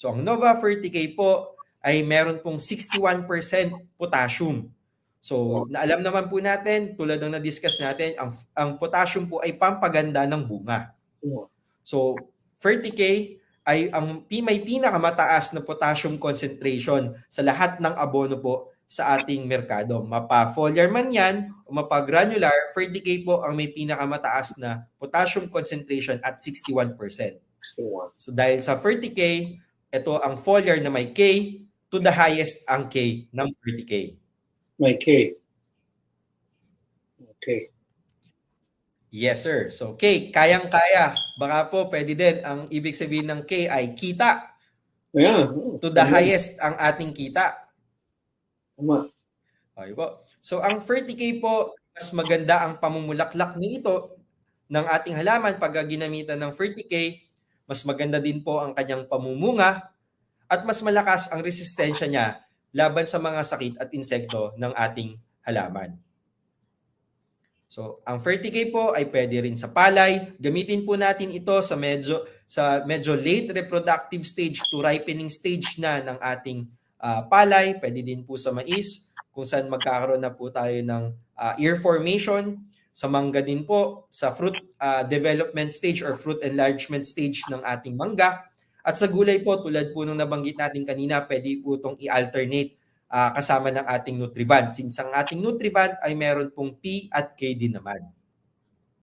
So ang Nova 30K po ay meron pong 61% potassium. So alam naman po natin, tulad ng na-discuss natin, ang, ang potassium po ay pampaganda ng bunga. So 30K ay ang may pinakamataas na potassium concentration sa lahat ng abono po sa ating merkado. Mapa foliar man yan o mapa granular, 30K po ang may pinakamataas na potassium concentration at 61%. 61. So dahil sa 30K, ito ang foliar na may K to the highest ang K ng 30K. May K. Okay. Yes sir. So K, kayang-kaya. Baka po pwede din ang ibig sabihin ng K ay kita. Ayan. To the highest ang ating kita. Tama. Okay po. So ang 30K po, mas maganda ang pamumulaklak nito ng ating halaman pag ginamitan ng 30K. Mas maganda din po ang kanyang pamumunga at mas malakas ang resistensya niya laban sa mga sakit at insekto ng ating halaman. So, ang 30K po ay pwede rin sa palay. Gamitin po natin ito sa medyo sa medyo late reproductive stage to ripening stage na ng ating ah, palay, pwede din po sa mais, kung saan magkakaroon na po tayo ng ah, ear formation, sa mangga din po, sa fruit ah, development stage or fruit enlargement stage ng ating mangga. At sa gulay po, tulad po nung nabanggit natin kanina, pwede po itong i-alternate ah, kasama ng ating Nutrivant. Since ang ating Nutrivant ay meron pong P at K din naman.